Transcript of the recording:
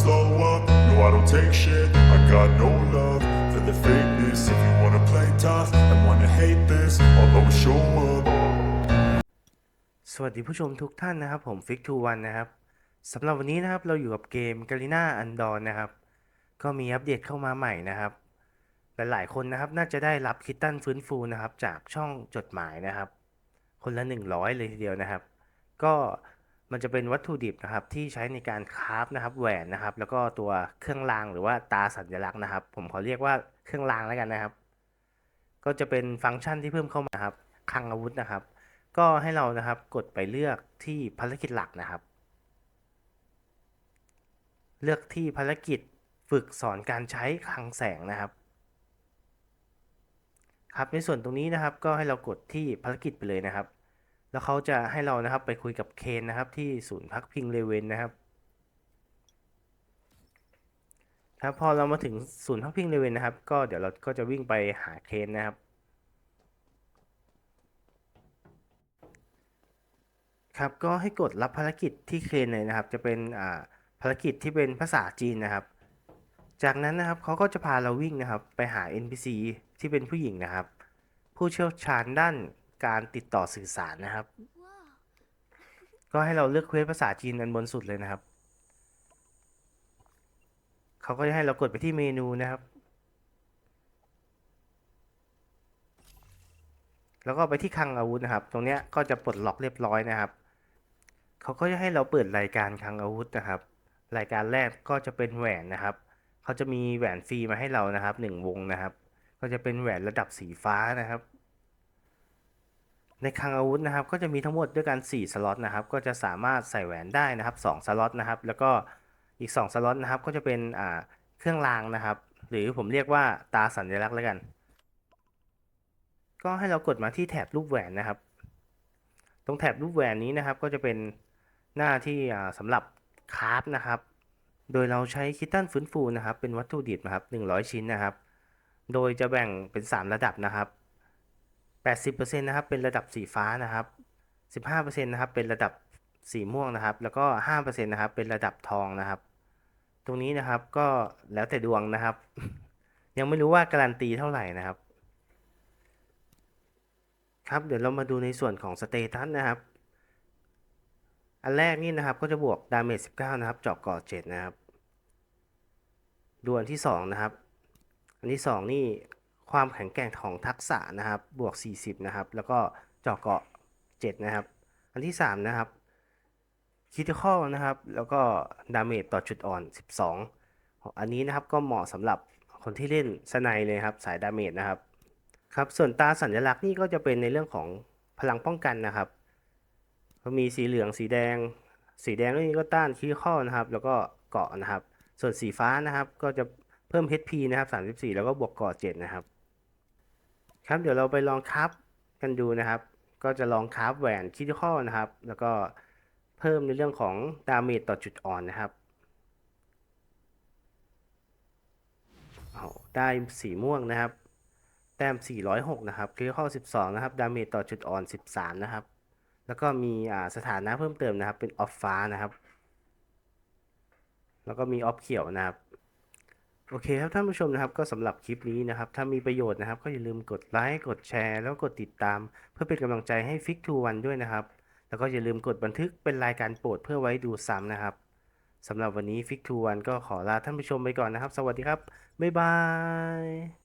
slow up. No, I don't take shit. I got no love for the fakeness. If you wanna play tough and wanna hate this, I'll always show up. สวัสดีผู้ชมทุกท่านนะครับ ผมฟิกทูวันนะครับสำหรับวันนี้นะครับเราอยู่กับเกม g a r i n a u n d a w n นะครับ ก็มีอัปเดตเข้ามาใหม่นะครับหลายๆคนนะครับน่าจะได้รับคิตตันฟื้นฟูนะครับ จากช่องจดหมายนะครับ คนละ 100 เลยทีเดียวนะครับ ก็ มันจะเป็นวัตถุดิบนะครับที่ใช้ในการคราฟนะครับแหวนนะครับ แล้วก็ตัวเครื่องรางหรือว่าตาสัญลักษณ์นะครับ ผมขอเรียกว่าเครื่องรางแล้วกันนะครับ ก็จะเป็นฟังก์ชันที่เพิ่มเข้ามาครับคลังอาวุธนะครับ ก็ให้เรานะครับกดไปเลือกที่ภารกิจหลักนะครับ เลือกที่ภารกิจฝึกสอนการใช้คลังแสงนะครับครับในส่วนตรงนี้นะครับก็ให้เรากดที่ภารกิจไปเลยนะครับ แล้วเขาจะให้เรานะครับไปคุยกับเคนนะครับที่ศูนย์พักพิงเลเวนนะครับครับพอเรามาถึงศูนย์พักพิงเลเวนนะครับ ก็เดี๋ยวเราก็จะวิ่งไปหาเคนนะครับ ครับก็ให้กดรับภารกิจที่เคนเลยนะครับ จะเป็นอ่าภารกิจที่เป็นภาษาจีนนะครับ จากนั้นนะครับเขาก็จะพาเราวิ่งนะครับ ไปหา NPC ที่เป็นผู้หญิงนะครับ ผู้เชี่ยวชาญด้าน การติดต่อสื่อสารนะครับ ก็ให้เราเลือกเควสภาษาจีนอันบนสุดเลยนะครับ เขาก็จะให้เรากดไปที่เมนูนะครับ แล้วก็ไปที่คลังอาวุธนะครับ ตรงเนี้ยก็จะปลดล็อกเรียบร้อยนะครับ เขาก็จะให้เราเปิดรายการคลังอาวุธนะครับ รายการแรกก็จะเป็นแหวนนะครับ เขาจะมีแหวนฟรีมาให้เรานะครับหนึ่งวงนะครับ ก็จะเป็นแหวนระดับสีฟ้านะครับ ในคลังอาวุธนะครับก็จะมีทั้งหมดด้วยกัน 4 สล็อตนะครับก็จะสามารถใส่แหวนได้นะครับ 2 สล็อตนะครับ แล้วก็อีก 2 สล็อตนะครับก็จะเป็นอ่าเครื่องรางนะครับ หรือผมเรียกว่าตาสัญลักษณ์แล้วกัน ก็ให้เรากดมาที่แถบรูปแหวนนะครับ ตรงแถบรูปแหวนนี้นะครับ ก็จะเป็นหน้าที่อ่าสำหรับคราฟนะครับ โดยเราใช้คิตตันฟื้นฟูนะครับ เป็นวัตถุดิบนะครับ100 ชิ้นนะครับ โดยจะแบ่งเป็น 3 ระดับนะครับ 80%นะครับเป็นระดับสีฟ้านะครับ 15%นะครับเป็นระดับสีม่วงนะครับ แล้วก็5%นะครับเป็นระดับทองนะครับ ตรงนี้นะครับก็แล้วแต่ดวงนะครับ ยังไม่รู้ว่าการันตีเท่าไหร่นะครับ ครับเดี๋ยวเรามาดูในส่วนของสเตตัสนะครับ อันแรกนี่นะครับก็จะบวกดาเมจ19 นะครับเจาะเกาะ7นะครับดวอันที่ 2 นะครับ อันที่ 2 นี่ ความแข็งแกร่งของทักษะนะครับ บวก 40 นะครับ แล้วก็เจาะเกาะ 7 นะครับ อันที่ 3 นะครับคิติคอลนะครับ แล้วก็ดาเมจต่อจุดอ่อน 12 อันนี้นะครับก็เหมาะสำหรับคนที่เล่นสไนเลยครับ สายดาเมจนะครับ ครับ ส่วนตาสัญลักษณ์นี่ก็จะเป็นในเรื่องของพลังป้องกันนะครับ ก็มีสีเหลืองสีแดง สีแดงนี่ก็ต้านคีข้อนะครับ แล้วก็เกาะนะครับ ส่วนสีฟ้านะครับก็จะเพิ่ม HP นะครับ 34 แล้วก็บวกเกาะ7นะครับ ครับเดี๋ยวเราไปลองคับกันดูนะครับ ก็จะลองคับแหวนคิข้อนะครับ แล้วก็เพิ่มในเรื่องของดาเมจต่อจุดอ่อนนะครับเอาได้สีม่วงนะครับ แต้ม 406 นะครับคลิข้อ12 นะครับ ดาเมจต่อจุดอ่อน 13 นะครับ แล้วก็มีอ่าสถานะเพิ่มเติมนะครับ เป็นออฟฟ้านะครับ แล้วก็มีออฟเขียวนะครับ โอเคครับท่านผู้ชมนะครับก็สำหรับคลิปนี้นะครับถ้ามีประโยชน์นะครับ ก็อย่าลืมกดไลค์กดแชร์แล้วกดติดตาม เพื่อเป็นกำลังใจให้ฟิกทูวันด้วยนะครับ แล้วก็อย่าลืมกดบันทึกเป็นรายการโปรดเพื่อไว้ดูซ้ำนะครับสำหรับวันนี้ฟิกทูวันก็ขอลาท่านผู้ชมไปก่อนนะครับ สวัสดีครับ บ๊ายบาย